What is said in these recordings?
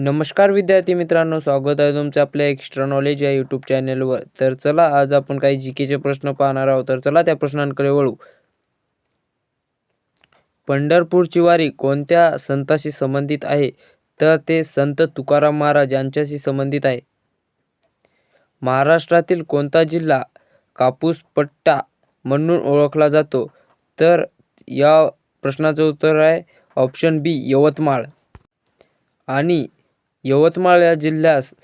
नमस्कार विद्यार्थी मित्रांनो स्वागत आहे तुमचं आपल्या एक्स्ट्रा नॉलेज या यूट्यूब चॅनलवर तर चला आज आपण काही जी केचे प्रश्न पाहणार आहोत. तर चला त्या प्रश्नांकडे वळू. पंढरपूरची वारी कोणत्या संताशी संबंधित आहे? तर ते संत तुकाराम महाराज यांच्याशी संबंधित आहे. महाराष्ट्रातील कोणता जिल्हा कापूस पट्टा म्हणून ओळखला जातो? तर या प्रश्नाचं उत्तर आहे ऑप्शन बी यवतमाळ. आणि यवतमाळ या जिल्ह्यास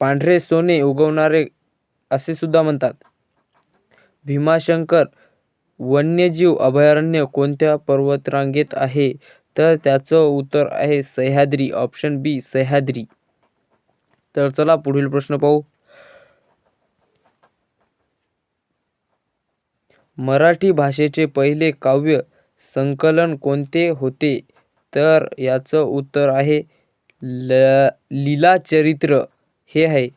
पांढरे सोने उगवणारे असे सुद्धा म्हणतात. भीमाशंकर वन्यजीव अभयारण्य कोणत्या पर्वतरांगेत आहे? तर त्याचं उत्तर आहे सह्याद्री ऑप्शन बी सह्याद्री. तर चला पुढील प्रश्न पाहू. मराठी भाषेचे पहिले काव्य संकलन कोणते होते? तर याचं उत्तर आहे ल लीलाचरित्र हे आहे.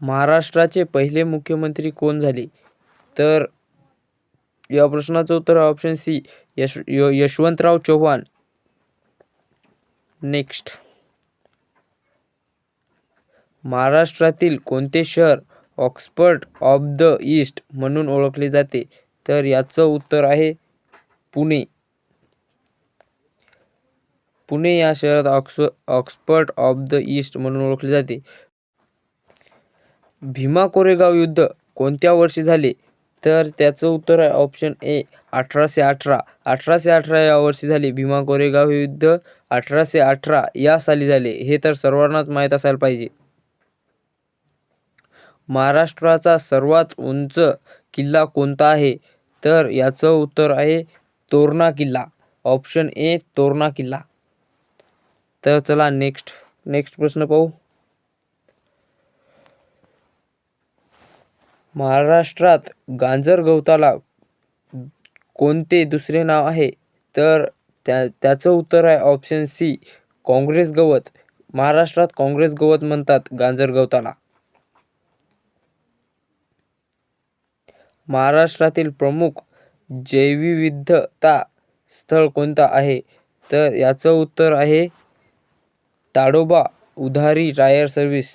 महाराष्ट्राचे पहिले मुख्यमंत्री कोण झाले? तर या प्रश्नाचं उत्तर option C Yash Yashwantrao Chavan. Next महाराष्ट्रातील कोणते शहर ऑक्सफर्ड ऑफ द ईस्ट म्हणून ओळखले जाते? तर याचं उत्तर आहे पुणे. पुणे या शहरात ox Oxford of the east म्हणून ओळखले जाते. भीमा कोरेगाव युद्ध कोणत्या वर्षी झाले? तर त्याचं उत्तर आहे ऑप्शन ए अठराशे अठरा. अठराशे अठरा या वर्षी झाले. भीमा कोरेगाव युद्ध अठराशे अठरा या साली झाले. हे तर सर्वांनाच माहीत असायला पाहिजे. महाराष्ट्राचा सर्वात उंच किल्ला कोणता आहे? तर याचं उत्तर आहे तोरणा किल्ला. ऑप्शन ए तोरणा किल्ला. तर चला नेक्स्ट नेक्स्ट प्रश्न पाहू. महाराष्ट्रात गांजर गवताला कोणते दुसरे नाव आहे? तर त्या त्याचं उत्तर आहे ऑप्शन सी काँग्रेस गवत. महाराष्ट्रात काँग्रेस गवत म्हणतात गांजर गवताला. महाराष्ट्रातील प्रमुख जैवविविधता स्थळ कोणतं आहे? तर याचं उत्तर आहे ताडोबा उधारी टायर सर्व्हिस